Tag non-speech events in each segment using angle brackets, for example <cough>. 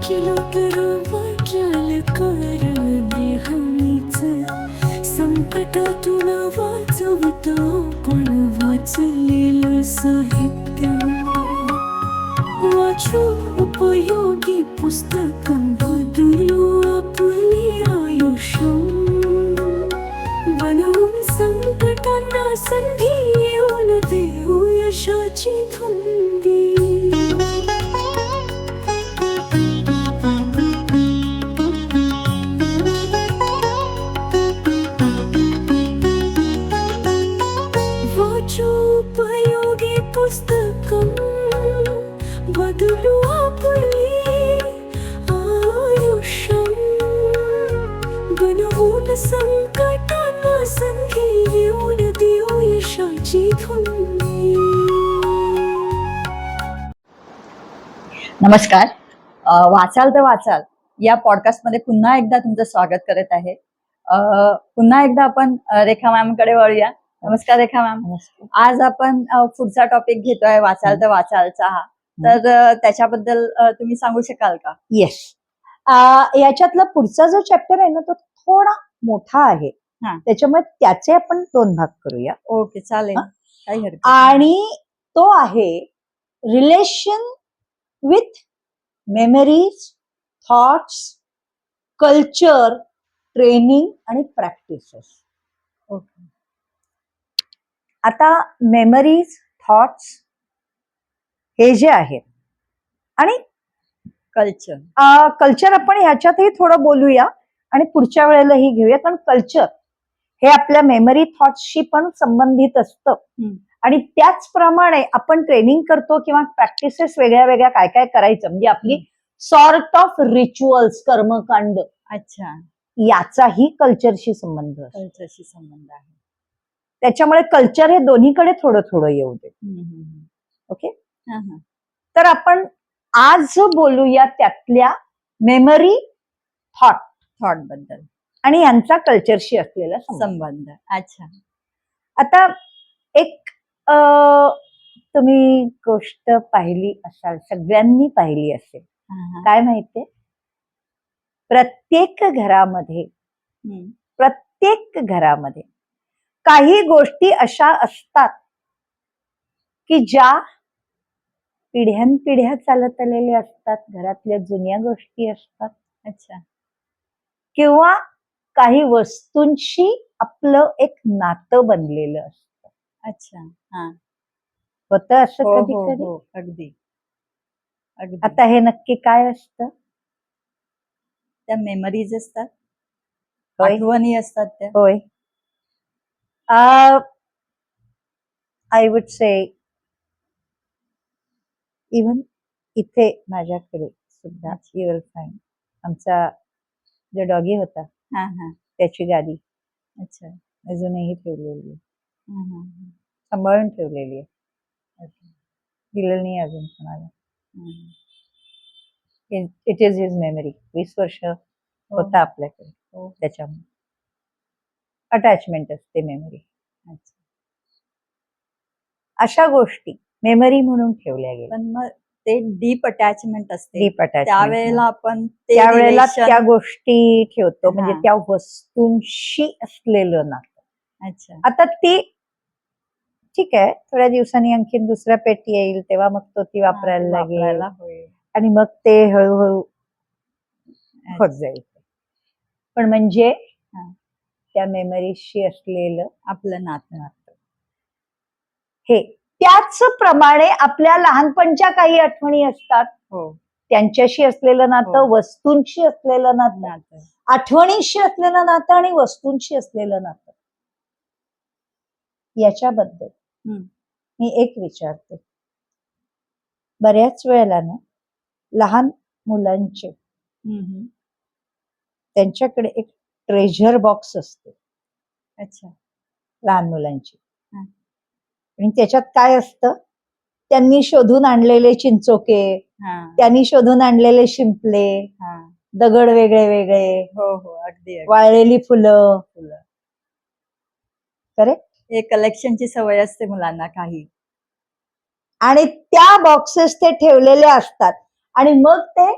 वाचलो तर वाचाल कर देहानीच संकटातून वाचवतो पण वाचलेलं साहित्य। वाचून उपयोगी पुस्तक बदलू आपली आयुष्य। बनवून संकटांना संधी येऊन देऊ यशाची धुंदी। పుస్తకం బదులు बदलू ఆయుషం आयुष्यं बनवून संकटांना संधी येऊन देऊ यशाची धुंदी नमस्कार. वाचाल तर वाचाल. या पॉडकास्टमध्ये पुन्हा एकदा तुमचं स्वागत करत आहे. पुन्हा एकदा आपण रेखा मॅमकडे वळूया. नमस्कार रेखा मॅम आज आपण पुढचा टॉपिक घेतोय वाचाल तर वाचालचा हा. तर त्याच्याबद्दल तुम्ही सांगू शकाल का? येस याच्यातला पुढचा जो चॅप्टर आहे ना तो थोडा मोठा आहे. हा. त्याच्यामुळे त्याचे आपण दोन भाग करूया. ओके चालेल. आणि तो आहे relation with memories thoughts culture training आणि प्रॅक्टिसेस ओके. आता मेमरीज थॉट्स हे जे आहेत. आणि कल्चर कल्चर आपण ह्याच्यातही थोडं बोलूया आणि पुढच्या वेळेलाही घेऊया. कारण कल्चर हे आपल्या मेमरी थॉट्सशी पण संबंधित असतं. आणि त्याचप्रमाणे आपण ट्रेनिंग करतो किंवा प्रॅक्टिसेस वेगळ्या वेगळ्या काय काय करायचं. म्हणजे आपली सॉर्ट ऑफ रिच्युअल्स कर्मकांड अच्छा. याचाही कल्चरशी संबंध कल्चरशी संबंध आहे. त्याच्यामुळे कल्चर हे दोन्हीकडे थोडं थोडं येऊ दे. ओके. तर आपण आज बोलूया त्यातल्या मेमरी थॉट थॉटबद्दल आणि यांचा कल्चरशी असलेला संबंध अच्छा आता एक तुम्ही गोष्ट पाहिली असाल सगळ्यांनी पाहिली असेल. काय माहितीये प्रत्येक घरामध्ये. प्रत्येक घरामध्ये काही गोष्टी अशा असतात की ज्या पिढ्यानपिढ्या चालत आलेल्या असतात घरातल्या जुन्या गोष्टी असतात. अच्छा. किंवा काही वस्तूंशी आपलं एक नातं बनलेलं असतं. अच्छा. हा. होतं असं हो कधी हो कधी? हो. अगदी. अगदी. आता हे नक्की काय असतं? त्या मेमरीज असतात. आठवणी असतात त्या? होय. आय वुड से इवन इथे माझ्याकडे सुद्धा यू विल फाईन आमचा जो डॉगी होता हा हा. त्याची गादी अच्छा. अजूनही ठेवलेली आहे. हा, हा, हा. सांभाळून ठेवलेली आहे. दिलेलं नाही अजून कोणाला. इट इज हिज मेमरी वीस वर्ष होता आपल्याकडे. हो. त्याच्यामुळे. अटॅचमेंट असते मेमरी अच्छा. अशा गोष्टी मेमरी म्हणून ठेवल्या गेल्या. पण मग ते डीप अटॅचमेंट असते. डीप अटॅचमेंट त्यावेळेला आपण त्यावेळेला त्या गोष्टी ठेवतो. म्हणजे. त्या वस्तूंशी असलेलं नातं. अच्छा. आता ती ठीक आहे. थोड्या दिवसांनी आणखीन दुसरा पेट येईल तेव्हा मग तो ती वापरायला लागेल. आणि मग ते हळूहळू होत. जाईल. पण म्हणजे. त्या मेमरीशी असलेलं आपलं नातं नातं हे त्याच प्रमाणे आपल्या लहानपणच्या काही आठवणी असतात हो त्यांच्याशी असलेलं नातं हो. वस्तूंशी असलेलं नातं नातं आठवणींशी असलेलं नातं आणि वस्तूंशी असलेलं नातं याच्याबद्दल. मी एक विचारते बऱ्याच वेळेला ना लहान मुलांचे. त्यांच्याकडे एक ट्रेझर बॉक्स असते. अच्छा. लहान मुलांची. आणि त्याच्यात काय असतं? त्यांनी शोधून आणलेले चिंचोके हा. त्यांनी शोधून आणलेले शिंपले हा. दगड वेगळे वेगळे हो हो अगदी. वाळलेली फुलं. फुलं. करेक्ट हे कलेक्शनची सवय असते मुलांना काही. आणि त्या बॉक्सेस ते ठेवलेले असतात. आणि मग ते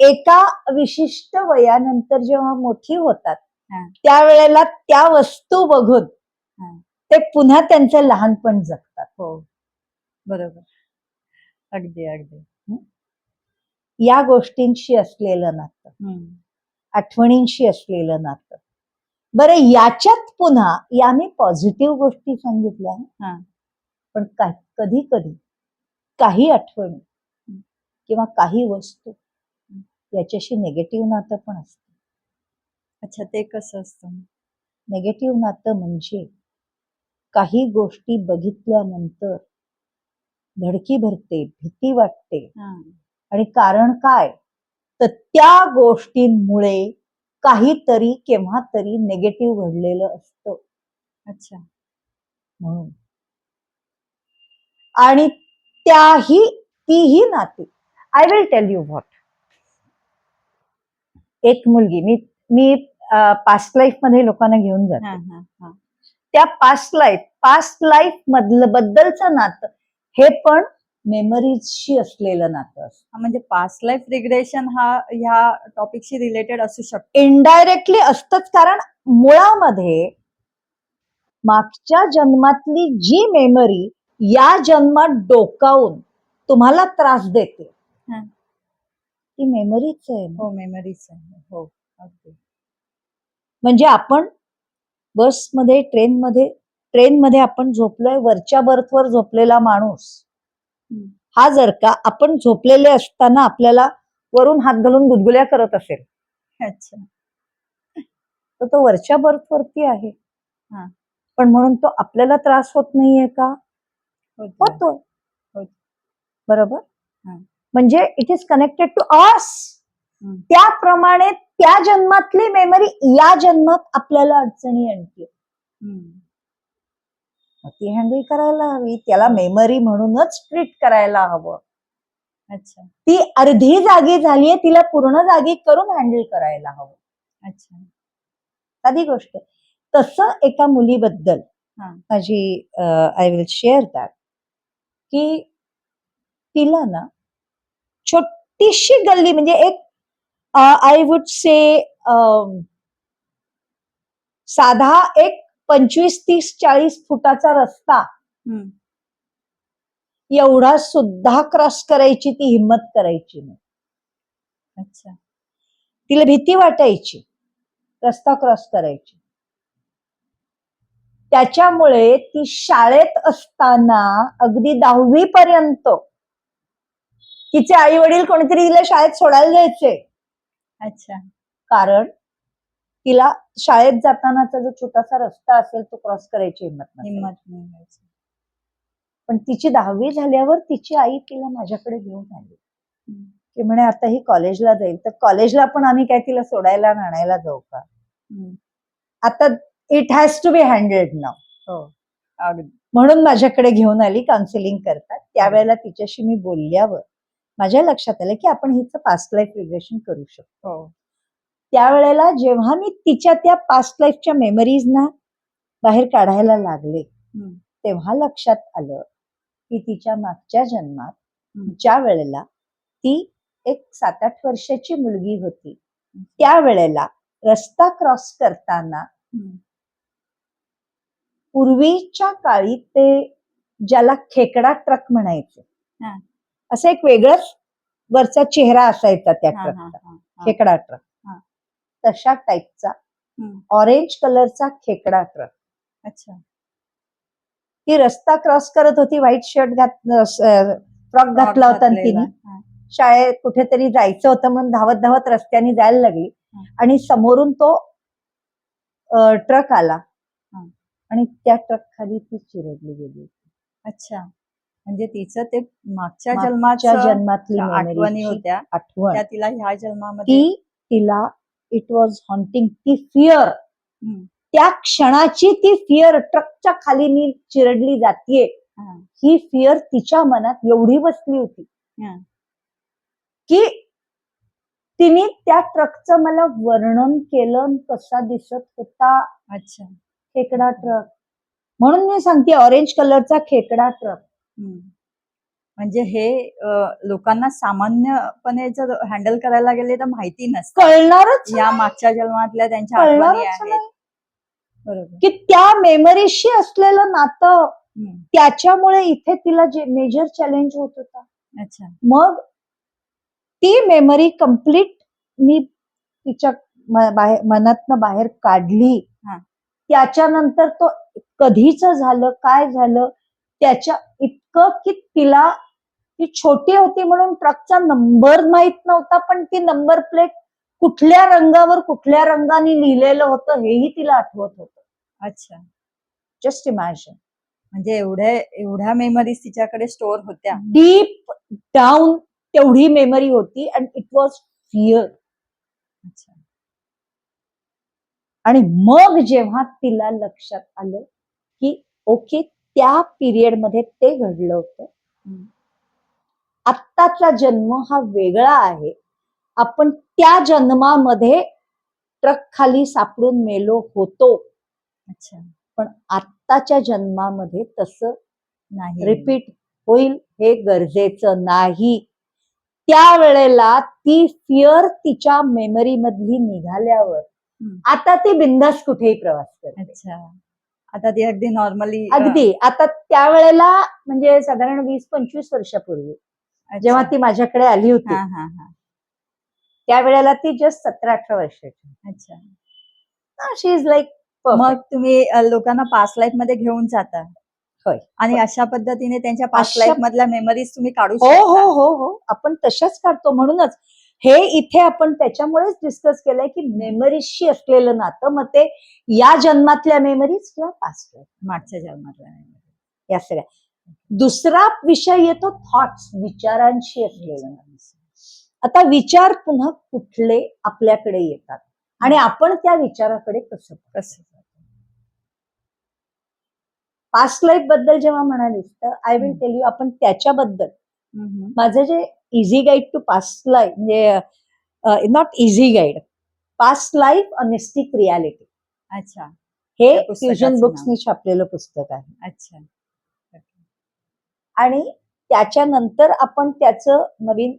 एका विशिष्ट वयानंतर जेव्हा मोठी होतात. त्यावेळेला त्या वस्तू बघून. ते पुन्हा त्यांचं लहानपण जगतात हो बरोबर अगदी अगदी या गोष्टींशी असलेलं नातं. आठवणींशी असलेलं नातं बरं याच्यात पुन्हा या मी पॉझिटिव्ह गोष्टी सांगितल्या. पण कधी कधी काही आठवणी किंवा काही वस्तू याच्याशी निगेटिव्ह नातं पण असतं. अच्छा ते कसं असतं? नेगेटिव्ह नातं म्हणजे काही गोष्टी बघितल्यानंतर धडकी भरते भीती वाटते. हा. आणि कारण काय? तर त्या गोष्टींमुळे काहीतरी केव्हा तरी नेगेटिव्ह घडलेलं असतं. अच्छा. म्हणून. आणि त्याही तीही नाती. I will tell you what एक मुलगी. मी मी पास्ट लाईफमध्ये लोकांना घेऊन जाते. त्या पास्ट लाईफ पास्ट लाईफ मधलं बद्दलचं नातं हे पण मेमरीजशी असलेलं नातं असतं. म्हणजे पास्ट लाईफ रिग्रेशन हा ह्या टॉपिकशी रिलेटेड असू शकतो. इनडायरेक्टली असतंच कारण मुळामध्ये मागच्या जन्मातली जी मेमरी या जन्मात डोकावून तुम्हाला त्रास देते. ती मेमरीच आहे ना. हो मेमरीज आहे हो अगदी म्हणजे आपण बसमध्ये ट्रेनमध्ये ट्रेनमध्ये आपण झोपलोय वरच्या बर्थवर झोपलेला माणूस हम्म. हा जर का आपण झोपलेले असताना आपल्याला वरून हात घालून गुदगुल्या करत असेल अच्छा तर तो वरच्या बर्थवरती आहे हा. पण म्हणून तो आपल्याला त्रास होत नाहीये का होत. बरोबर हा. म्हणजे it is connected to us. त्याप्रमाणे त्या जन्मातली मेमरी या जन्मात आपल्याला अडचणी आणते. ती हँडल करायला हवी त्याला मेमरी म्हणूनच ट्रीट करायला हवं. अच्छा. ती अर्धी जागी झालीये तिला पूर्ण जागी करून हँडल करायला हवं. अच्छा. साधी गोष्ट. तसं एका मुलीबद्दल हा. माझी आय विल शेअर दॅट की तिला ना छोटीशी गल्ली म्हणजे एक आय वुड से साधा एक पंचवीस तीस चाळीस फुटाचा रस्ता. एवढा सुद्धा क्रॉस करायची ती हिंमत करायची नाही. अच्छा. तिला भीती वाटायची. रस्ता क्रॉस करायची. त्याच्यामुळे ती शाळेत असताना अगदी दहावी पर्यंत तिचे आई वडील कोणीतरी तिला शाळेत सोडायला जायचे. अच्छा. कारण तिला शाळेत जातानाचा जो छोटासा रस्ता असेल तो क्रॉस करायची हिंमत. हिंमत नाही व्हायची. पण तिची दहावी झाल्यावर तिची आई तिला माझ्याकडे घेऊन आली. हम्म. की म्हणे आता ही कॉलेजला जाईल. तर कॉलेजला पण आम्ही काय तिला सोडायला आणि आणायला जाऊ का? हम्म. आता it has to be handled नाव हो. अगदी म्हणून माझ्याकडे घेऊन आली काउन्सिलिंग करतात. त्यावेळेला तिच्याशी मी बोलल्यावर माझ्या लक्षात आलं की आपण हिचं पास्ट लाईफ रिग्रेशन करू शकतो हो त्यावेळेला जेव्हा मी तिच्या त्या पास्ट लाईफच्या मेमरीजना बाहेर काढायला लागले. तेव्हा लक्षात आलं की तिच्या मागच्या जन्मात. ज्या वेळेला ती एक सात आठ वर्षाची मुलगी होती त्यावेळेला रस्ता क्रॉस करताना. पूर्वीच्या काळी ते ज्याला खेकडा ट्रक म्हणायचे. असं एक वेगळंच वरचा चेहरा असायचा त्या ट्रकचा. खेकडा ट्रक. तशा टाईपचा. ऑरेंज कलरचा खेकडा ट्रक अच्छा ती रस्ता क्रॉस करत होती व्हाईट शर्ट घात फ्रॉक घातला होता. तिने. शाळेत कुठेतरी जायचं होतं म्हणून धावत धावत रस्त्याने जायला लागली. आणि समोरून तो ट्रक आला. आणि त्या ट्रक खाली ती चिरडली गेली अच्छा म्हणजे तिचं ते मागच्या जन्माच्या जन्मातली आठवणी होत्या. आठवण. तिला ह्या जन्मामध्ये ती तिला इट वॉज हॉन्टिंग ती फिअर. त्या क्षणाची ती फिअर ट्रकच्या खाली मी चिरडली जातीये. हा. फिअर तिच्या मनात एवढी बसली होती. की तिने त्या ट्रकचं मला वर्णन केलं कसा दिसत होता. अच्छा. खेकडा ट्रक. म्हणून मी सांगते ऑरेंज कलरचा खेकडा ट्रक. म्हणजे हे अ, लोकांना सामान्यपणे जर हँडल करायला गेले तर माहिती नसतं. कळणारच या नाही. मागच्या जन्मातल्या त्यांच्या आठवणी कळणारच आहेत. नाही. बरोबर. की त्या मेमरीशी असलेलं नातं. त्याच्यामुळे इथे तिला जे मेजर चॅलेंज होत होता. अच्छा. मग ती मेमरी कंप्लीट मी तिच्या म- बाहेर मनातनं बाहेर काढली. हा. त्याच्यानंतर तो कधीच झालं काय झालं त्याच्या इतकं की तिला ती छोटी होती म्हणून ट्रकचा नंबर माहीत नव्हता पण ती नंबर प्लेट कुठल्या रंगावर कुठल्या रंगाने लिहिलेलं होतं हेही तिला आठवत होतं. अच्छा. जस्ट इमॅजिन म्हणजे एवढ्या एवढ्या मेमरीज तिच्याकडे स्टोअर होत्या. डीप डाऊन तेवढी मेमरी होती अँड इट वॉज फिअर अच्छा. आणि मग जेव्हा तिला लक्षात आलं की ओके त्या पिरियडमध्ये ते घडलं होतं. आत्ताचा जन्म हा वेगळा आहे. आपण त्या जन्मामध्ये ट्रक खाली सापडून मेलो होतो. अच्छा. पण आत्ताच्या जन्मामध्ये तसं नाही. रिपीट होईल हे गरजेचं नाही. त्यावेळेला ती फिअर तिच्या मेमरी मधली निघाल्यावर. आता ती बिंदास कुठेही प्रवास करते. अच्छा. आता ती अगदी नॉर्मली अगदी. आता त्यावेळेला म्हणजे साधारण वीस पंचवीस वर्षापूर्वी जेव्हा ती माझ्याकडे आली होती. हा हा हा. त्यावेळेला ती जस्ट सतरा अठरा वर्षाची. अच्छा. शी इज लाईक मग तुम्ही लोकांना पास्ट लाईफमध्ये घेऊन जाता. होय. आणि अशा पद्धतीने त्यांच्या पास्ट अशा- लाईफ मधल्या मेमरीज तुम्ही काढू हो हो हो हो. आपण तशाच काढतो. म्हणूनच हे इथे आपण त्याच्यामुळेच डिस्कस केलंय की मेमरीजशी असलेलं नातं मग ते या जन्मातल्या मेमरीज किंवा पास्ट मागच्या जन्मातल्या memories. या सगळ्या दुसरा विषय येतो थॉट्स विचारांशी असलेलं. आता विचार पुन्हा कुठले आपल्याकडे येतात आणि आपण त्या विचाराकडे कसं कसं पास्ट लाईफबद्दल जेव्हा म्हणालीस तर आय विल. टेल यू आपण त्याच्याबद्दल. माझं जे easy guide to past life म्हणजे not easy guide past life a mystic reality अच्छा. हे फ्युजन. बुक्सनी छापलेलं पुस्तक आहे. अच्छा. आणि त्याच्यानंतर आपण त्याचं नवीन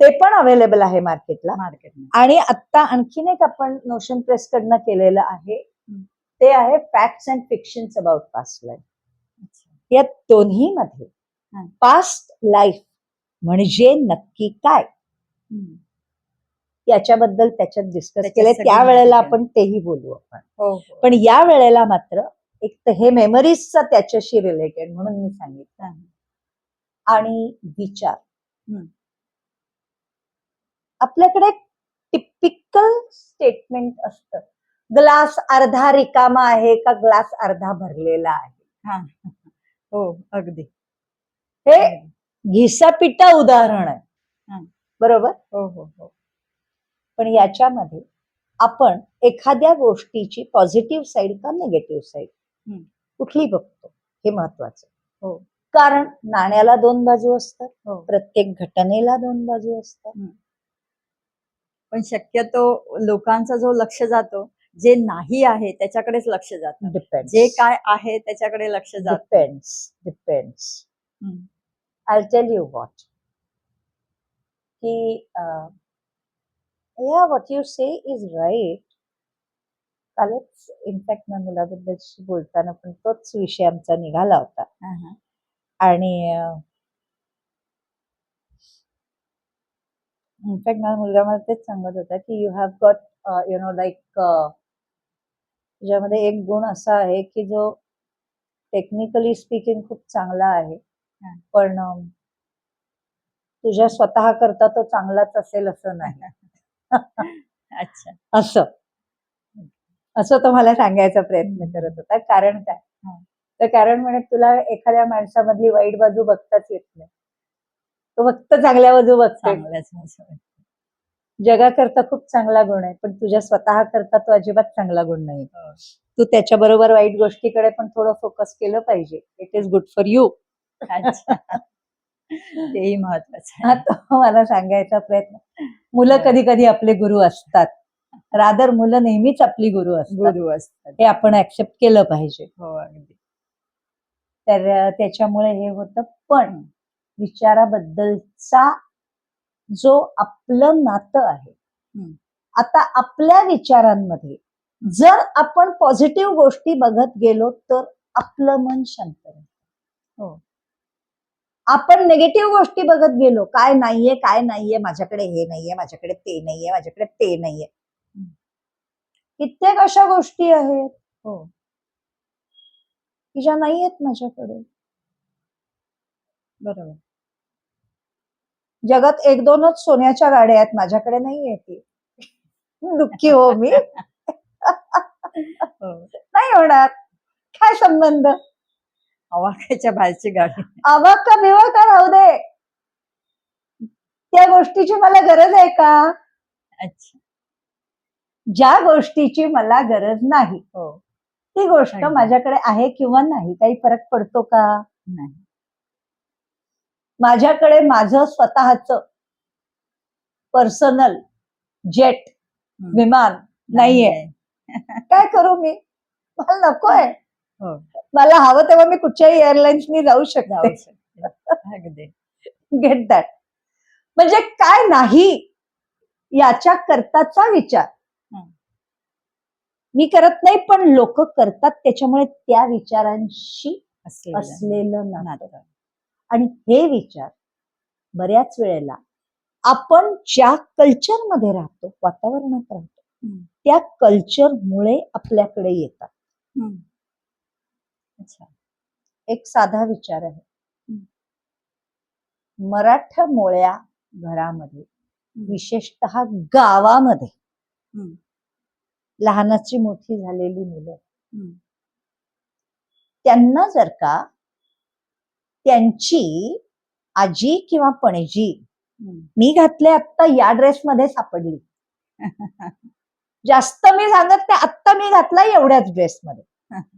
ते पण अवेलेबल आहे मार्केटला मार्केट आणि आता आणखीन एक आपण नोशन प्रेस कडनं केलेलं आहे. ते आहे facts and fictions about past life या दोन्ही मध्ये. पास्ट लाईफ म्हणजे नक्की काय? याच्याबद्दल त्याच्यात डिस्कस त्याच्यात केले सगळी त्यावेळेला आपण तेही बोलू आपण. हो हो. पण या वेळेला मात्र एक तर हे मेमरीजचा त्याच्याशी रिलेटेड म्हणून मी सांगितलं. आणि विचार. आपल्याकडे टिपिकल स्टेटमेंट असतं. ग्लास अर्धा रिकामा आहे का ग्लास अर्धा भरलेला आहे? हा. हो अगदी. हे घिसापिटा उदाहरण आहे. बरोबर? हो हो हो. पण याच्यामध्ये आपण एखाद्या गोष्टीची पॉझिटिव्ह साईड का निगेटिव्ह साईड. कुठली बघतो? हे महत्वाचं हो. कारण नाण्याला दोन बाजू असतात हो. प्रत्येक घटनेला दोन बाजू असतात. पण शक्यतो लोकांचा जो लक्ष जातो जे नाही आहे त्याच्याकडेच लक्ष जातं. डिपेंड जे काय आहे त्याच्याकडे लक्ष जात. Depends depends I tell you what की या what you say is right कालच इनफॅक्ट मी मुलाबद्दल बोलताना पण तोच विषय आमचा निघाला होता. आणि इनफॅक्ट माझा मुलगा मला तेच सांगत होता की you have got you know like त्याच्यामध्ये एक गुण असा आहे की जो टेक्निकली स्पीकिंग खूप चांगला आहे. पण तुझ्या स्वतः करता तो चांगलाच असेल असं नाही. <laughs> अच्छा. असं. असं तो मला सांगायचा प्रयत्न करत होता. कारण काय. तर कारण म्हणे तुला एखाद्या माणसामधली वाईट बाजू बघताच येत नाही. तो फक्त चांगल्या बाजू बघतो. जगाकरता खूप चांगला गुण आहे पण तुझ्या स्वतः करता तो अजिबात चांगला गुण नाही. तू त्याच्या बरोबर वाईट गोष्टीकडे पण थोडं फोकस केलं पाहिजे. It is good for you अच्छा. <laughs> तेही महत्वाचं हा आहे तो मला सांगायचा प्रयत्न. मुलं. कधी कधी आपले गुरु असतात. रादर मुलं नेहमीच आपली गुरु असतात. गुरु असतात. हे आपण ऍक्सेप्ट केलं पाहिजे. हो अगदी. तर त्याच्यामुळे हे होतं. पण विचाराबद्दलचा जो आपलं नातं आहे. आता आपल्या विचारांमध्ये जर आपण पॉझिटिव्ह गोष्टी बघत गेलो तर आपलं मन शांत राहतं. हो. आपण निगेटिव्ह गोष्टी बघत गेलो काय नाहीये काय नाहीये माझ्याकडे हे नाहीये माझ्याकडे ते नाहीये माझ्याकडे ते नाहीये. कित्येक अशा गोष्टी आहेत. हो. की ज्या नाही आहेत माझ्याकडे. बरोबर. जगात एक दोनच सोन्याच्या गाड्या आहेत माझ्याकडे नाही ती. दुःखी हो मी. <laughs> हो. नाही होणार. काय संबंध? आवाक्याच्या बाहेरची गाडी आवाक का बिवा का राहू दे? त्या गोष्टीची मला गरज आहे का? अच्छा. ज्या गोष्टीची मला गरज नाही हो. ती गोष्ट. माझ्याकडे आहे किंवा नाही काही फरक पडतो का? नाही. माझ्याकडे माझं स्वतःच पर्सनल जेट हम्म. विमान नाहीये. काय करू मी? मला नकोय. हो मला हवं तेव्हा मी कुठच्याही एअरलाईन्सनी जाऊ जाऊ शकते अगदी गेट दॅट म्हणजे काय नाही याच्या करताचा विचार हं. मी करत नाही पण लोक करतात त्याच्यामुळे त्या विचारांशी असलेलं नातं. आणि हे विचार बऱ्याच वेळेला आपण ज्या कल्चरमध्ये राहतो वातावरणात राहतो. त्या कल्चरमुळे आपल्याकडे येतात. अच्छा एक साधा विचार आहे. मराठमोळ्या घरामध्ये. विशेषतः गावामध्ये. लहानाची मोठी झालेली मुलं. त्यांना जर का त्यांची आजी किंवा पणजी. मी घातले आत्ता या ड्रेसमध्ये सापडली <laughs> जास्त मी सांगत नाही आत्ता मी घातला एवढ्याच ड्रेसमध्ये <laughs>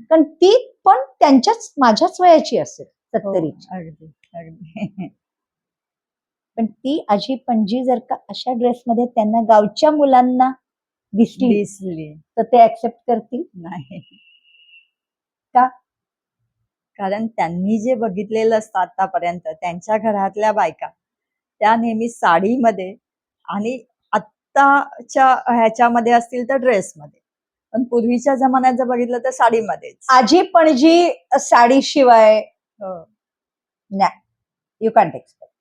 कारण ती पण त्यांच्याच माझ्याच वयाची असेल हो, सत्तरीची. अगदी पण ती आजी पणजी जर का अशा ड्रेसमध्ये त्यांना गावच्या मुलांना दिसली दिसली. तर ते ऍक्सेप्ट करतील? नाही. का? कारण त्यांनी जे बघितलेलं असतं आतापर्यंत त्यांच्या घरातल्या बायका त्या नेहमी साडीमध्ये आणि आत्ताच्या ह्याच्यामध्ये असतील तर ड्रेसमध्ये. पण पूर्वीच्या जमान्यात जर बघितलं तर साडीमध्येच. आजी पणजी साडीशिवाय हो यू कॅन्ट एक्सपेक्ट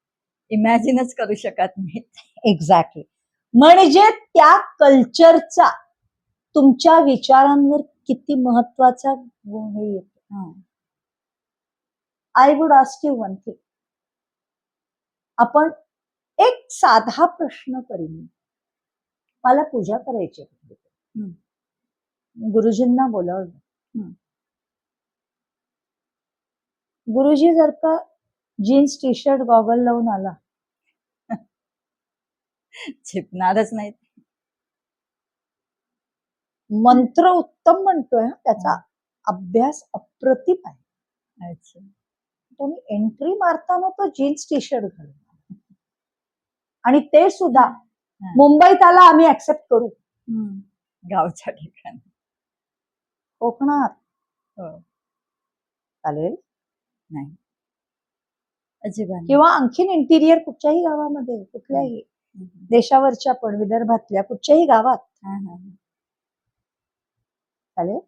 इमॅजिनच करू शकत नाही. एक्झॅक्टली म्हणजे त्या कल्चरचा तुमच्या विचारांवर किती महत्त्वाचा गुण येतो. हं. I would ask you one thing आपण एक साधा प्रश्न करीन. मला पूजा करायची. गुरुजींना बोलावलं. गुरुजी जर का जीन्स टी शर्ट गॉगल लावून आला. <laughs> झिपणारच नाही मंत्र उत्तम म्हणतोय त्याचा अभ्यास अप्रतिम आहे. अच्छा. त्यांनी एंट्री मारताना तो जीन्स टी शर्ट घालून आणि ते सुद्धा मुंबईत आला आम्ही ऍक्सेप्ट करू. गावच्या ठिकाणी. कोकणात हो. चालेल? नाही. अजिबात. किंवा आणखीन इंटिरियर कुठच्याही गावामध्ये कुठल्याही. देशावरच्या पण विदर्भातल्या कुठच्याही गावात. चालेल?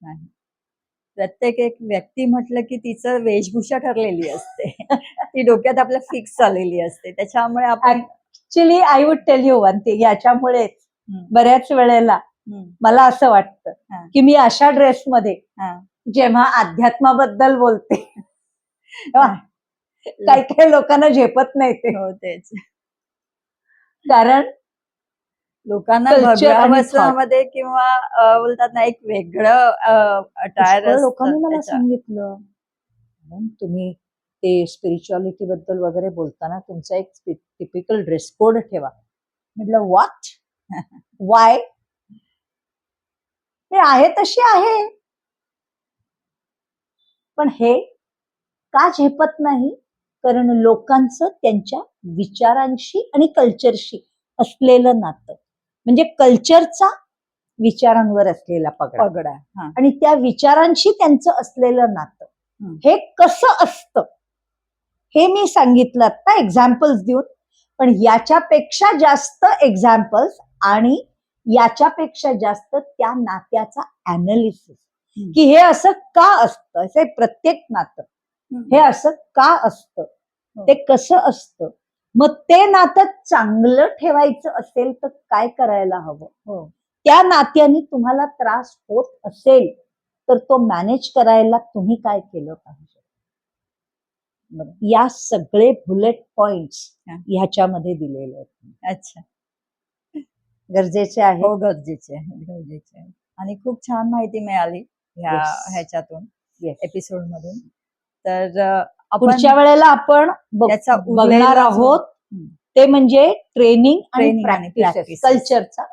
नाही. प्रत्येक एक व्यक्ती म्हटलं की तिचं वेशभूषा ठरलेली असते. <laughs> ती डोक्यात आपल्या फिक्स झालेली असते. त्याच्यामुळे आपण actually I would tell you one thing याच्यामुळे बऱ्याच वेळेला मला असं वाटतं. की मी अशा ड्रेसमध्ये. जेव्हा अध्यात्माबद्दल बोलते काही काही लोकांना झेपत नाही ते. हो तेच. कारण लोकांना वस्त्रामध्ये किंवा बोलतात ना एक वेगळं अटायर लोकांनी मला सांगितलं. तुम्ही ते स्पिरिच्युअलिटी बद्दल वगैरे बोलताना तुमचा एक टिपिकल ड्रेस कोड ठेवा. म्हटलं वॉट वाय <laughs> हे आहे तशी आहे. पण हे का झेपत नाही? कारण लोकांचं त्यांच्या विचारांशी आणि कल्चरशी असलेलं नातं. म्हणजे कल्चरचा विचारांवर असलेला पगडा. पगडा आणि त्या विचारांशी त्यांचं असलेलं नातं. हं. हे कसं असतं? हे मी सांगितलं आता एक्झाम्पल्स देऊन. पण याच्यापेक्षा जास्त एक्झाम्पल्स आणि याच्यापेक्षा जास्त त्या नात्याचा अनालिसिस. की हे असं का असतं? असे प्रत्येक नातं. हे असं का असतं? ते कसं असतं? मग ते नातं चांगलं ठेवायचं असेल तर काय करायला हवं? हो. त्या नात्याने तुम्हाला त्रास होत असेल तर तो मॅनेज करायला तुम्ही काय केलं पाहिजे. या सगळे बुलेट पॉइंट्स हा. ह्याच्यामध्ये दिलेले आहेत. अच्छा. गरजेचे आहे. हो गरजेचे आहे गरजेचे आहे. आणि खूप छान माहिती मिळाली ह्या Yes. ह्याच्यातून Yes. एपिसोड मधून. तर अं, आपण पुढच्या वेळेला आपण बघ- त्याचा बघणार जो- आहोत. ते म्हणजे ट्रेनिंग आणि Training आणि प्रॅक्टिस practices. कल्चरचा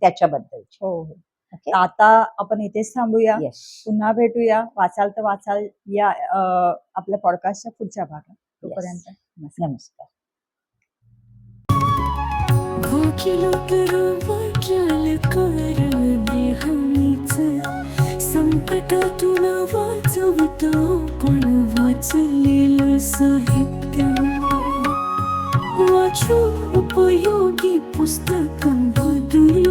त्याच्याबद्दल हो हो. तर आता आपण इथेच थांबूया. पुन्हा भेटूया. वाचाल तर वाचाल या अं, आपल्या पॉडकास्टच्या पुढच्या भागात. तोपर्यंत नमस्कार. भोकिलो तर वाचाल करणे हमीच संकटातून वाचवतो पण वाचलेलं साहित्य वाचू उपयोगी पुस्तक बदलू.